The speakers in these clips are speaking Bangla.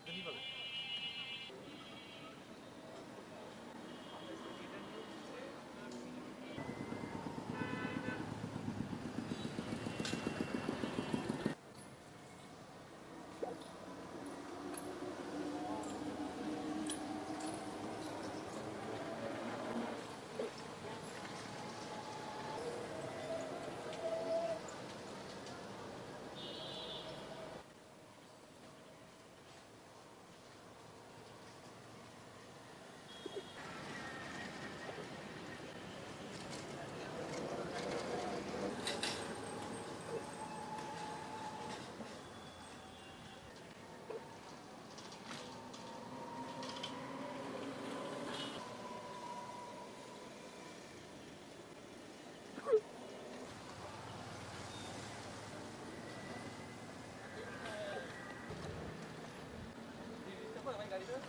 রাজধানী বলে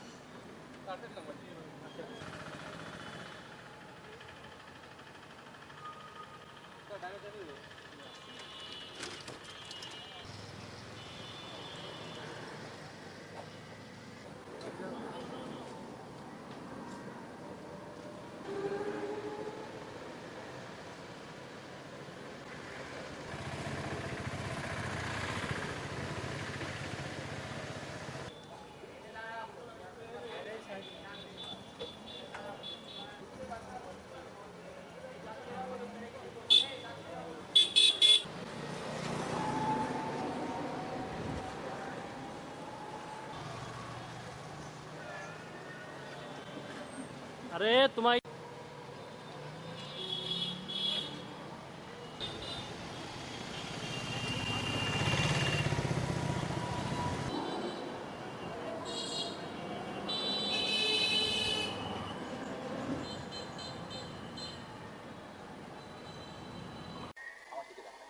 আরে, তোমায়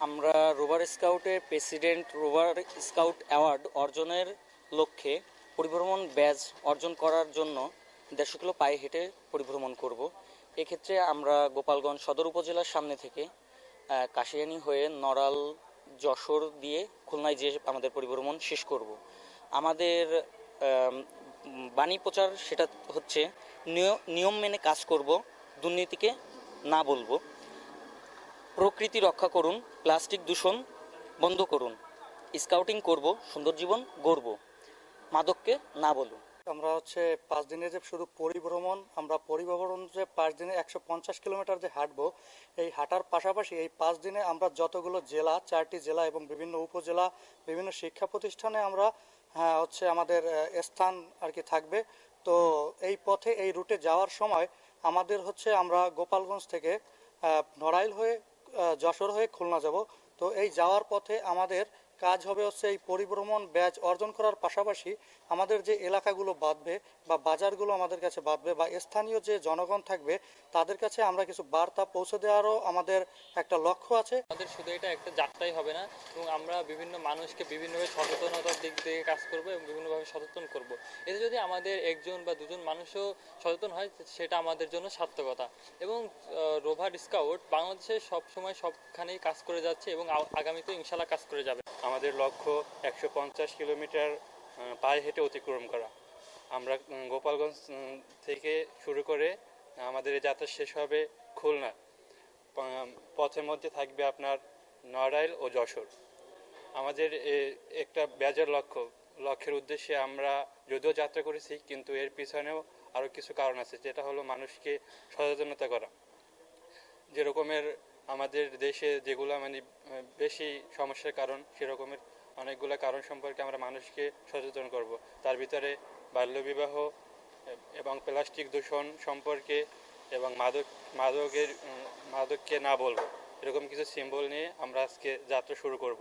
আমরা রোভার স্কাউটের প্রেসিডেন্ট রোভার স্কাউট অ্যাওয়ার্ড অর্জনের লক্ষ্যে পরিভ্রমণ ব্যাজ অর্জন করার জন্য দেড়শো কিলো পায়ে হেঁটে পরিভ্রমণ করব। এক্ষেত্রে আমরা গোপালগঞ্জ সদর উপজেলার সামনে থেকে কাশিয়ানি হয়ে নড়াল যশোর দিয়ে খুলনায় যে আমাদের পরিভ্রমণ শেষ করব। আমাদের আম, বাণী প্রচার সেটা হচ্ছে নিয়- নিয়ম মেনে কাজ করব দুর্নীতিকে না বলব। প্রকৃতি রক্ষা করুন প্লাস্টিক দূষণ বন্ধ করুন। স্কাউটিং করব সুন্দর জীবন গড়ব। মাদককে না বলুন। আমরা হচ্ছে পাঁচ দিনের যে শুধু পরিভ্রমণ আমরা পরিভ্রমণ যে পাঁচ দিনে একশো পঞ্চাশ কিলোমিটার যে হাঁটবো এই হাঁটার পাশাপাশি এই পাঁচ দিনে আমরা যতগুলো জেলা চারটি জেলা এবং বিভিন্ন উপজেলা বিভিন্ন শিক্ষা প্রতিষ্ঠানে আমরা হ্যাঁ, হচ্ছে আমাদের স্থান আর কি থাকবে। তো এই পথে এই রুটে যাওয়ার সময় আমাদের হচ্ছে আমরা গোপালগঞ্জ থেকে নড়াইল হয়ে যশোর হয়ে খুলনা যাব। তো এই যাওয়ার পথে আমাদের কাজ হবে হচ্ছে এই পরিভ্রমণ, ব্যাচ অর্জন করার পাশাপাশি আমাদের যে এলাকাগুলো বাঁধবে বা বাজারগুলো আমাদের কাছে বাঁধবে বা স্থানীয় যে জনগণ থাকবে, তাদের কাছে আমরা কিছু বার্তা পৌঁছে দেওয়ারও আমাদের একটা লক্ষ্য আছে। আমাদের শুধু এটা একটা যাত্রাই হবে না, এবং আমরা বিভিন্ন মানুষকে বিভিন্নভাবে সচেতনতার দিক থেকে কাজ করব এবং বিভিন্নভাবে সচেতন করব। এতে যদি আমাদের একজন বা দুজন মানুষও সচেতন হয়, সেটা আমাদের জন্য সার্থকতা। এবং রোভার স্কাউট বাংলাদেশে সবসময় সবখানেই কাজ করে যাচ্ছে এবং আগামীতে ইনশাল্লাহ কাজ করে যাবে। আমাদের লক্ষ্য একশো পঞ্চাশ কিলোমিটার পায়ে হেঁটে অতিক্রম করা। আমরা গোপালগঞ্জ থেকে শুরু করে, আমাদের যাত্রা শেষ হবে খুলনা। পথের মধ্যে থাকবে আপনার নড়াইল ও যশোর। আমাদের একটা বেজার লক্ষ্য। লক্ষ্যের উদ্দেশ্যে আমরা যদিও যাত্রা করেছি, কিন্তু এর পিছনেও আরও কিছু কারণ আছে, যেটা হলো মানুষকে সচেতনতা করা। যেরকমের আমাদের দেশে যেগুলো মানে বেশি সমস্যার কারণ, সেরকমের অনেকগুলো কারণ সম্পর্কে আমরা মানুষকে সচেতন করব। তার ভিতরে বাল্যবিবাহ এবং প্লাস্টিক দূষণ সম্পর্কে এবং মাদক, মাদকের মাদককে না বলব। এরকম কিছু সিম্বল নিয়ে আমরা আজকে যাত্রা শুরু করব।